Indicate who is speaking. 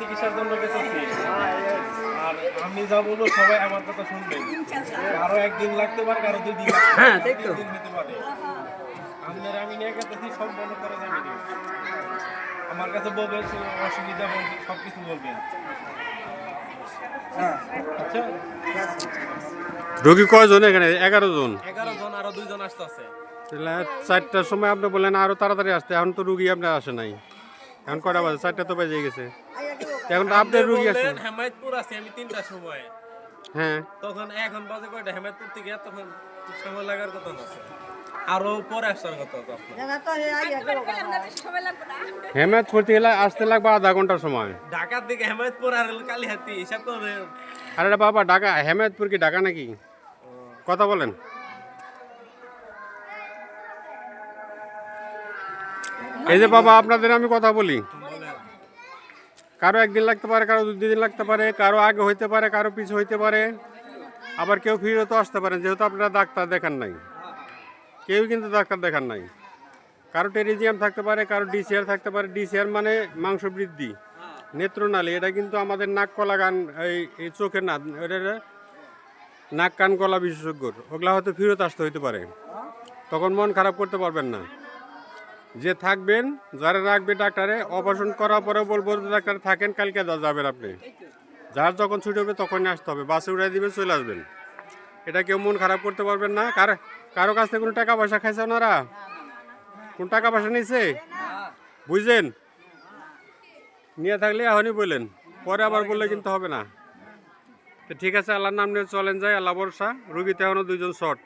Speaker 1: চিকিৎসার জন্য আর আমি যা বলব সবাই আমার কথা শুনবেন কারও একদিন লাগতে পারে কারও দুই দিন
Speaker 2: হ্যাঁ, তাই তো।
Speaker 1: দিন হতে পারে। আপনার আমি নিয়ে গেছি সব করে যাবি আমার কাছে বলবেন অসুবিধা বলবেন সব কিছু বলবেন। আচ্ছা।
Speaker 3: রোগী কয়জন এখানে? এগারো জন।
Speaker 1: এগারো জন আরও দুইজন আসতে আছে
Speaker 3: চারটার সময় আপনি বললেন আরও তাড়াতাড়ি আসতে এখন তো রুগী আপনার আসে নাই। এখন কটা বাজে? চারটা তো বেজে গেছে। এখন তো আপনার রুগী আছে।
Speaker 1: হেমায়তপুর আছে আমি তিনটার সময়।
Speaker 3: হ্যাঁ।
Speaker 1: তখন এখন বাজে কয়টা? হেমায়তপুর থেকে তখন সময় লাগার কথা না আরও পরে আসার কথা তখন
Speaker 3: হেমায়ত করতে গেলে আসতে লাগবে আধা ঘণ্টার সময়।
Speaker 1: ঢাকার দিকে হেমায়তপুর আর কালীহাতি হিসাব করে
Speaker 3: আরে বাবা ঢাকা হেমায়তপুর কি ঢাকা নাকি? কথা বলেন। এই যে বাবা আপনাদের আমি কথা বলি। কারও একদিন লাগতে পারে, কারও দুই দিন লাগতে পারে, কারও আগে হইতে পারে, কারও পিছু হইতে পারে। আবার কেউ ফিরেও আসতে পারেন, যেহেতু আপনারা ডাক্তার দেখান নাই। কেউ কিন্তু ডাক্তার দেখান নাই। কারও টেরিজিয়াম থাকতে পারে, কারও ডিসিআর থাকতে পারে। ডিসিআর মানে মাংস বৃদ্ধি, নেত্রনালী, এটা কিন্তু আমাদের নাক কলা গান, এই এই চোখের না, এটা নাক কান কলা বিশেষজ্ঞর। ওগুলা হয়তো ফেরত আসতে হইতে পারে। তখন মন খারাপ করতে পারবেন না। যে থাকবেন যারা রাখবে ডাক্তারে, অপারেশন করার পরে বলব ডাক্তার থাকেন, কালকে যাবেন আপনি। যার যখন ছুটি হবে তখনই আসতে হবে, বাসে উড়াই দিবেন, চলে আসবেন। এটা কেউ মন খারাপ করতে পারবেন না। কার কারও কাছ থেকে কোনো টাকা পয়সা খাইছে ওনারা? কোন টাকা পয়সা নিছে? বুঝলেন? নিয়ে থাকলে এখনই বললেন, পরে আবার বললে কিন্তু হবে না। তো ঠিক আছে, আল্লাহর নাম নিয়ে চলেন যাই, আল্লাহ ভরসা, রুগীতে এখনও দুইজন শর্ট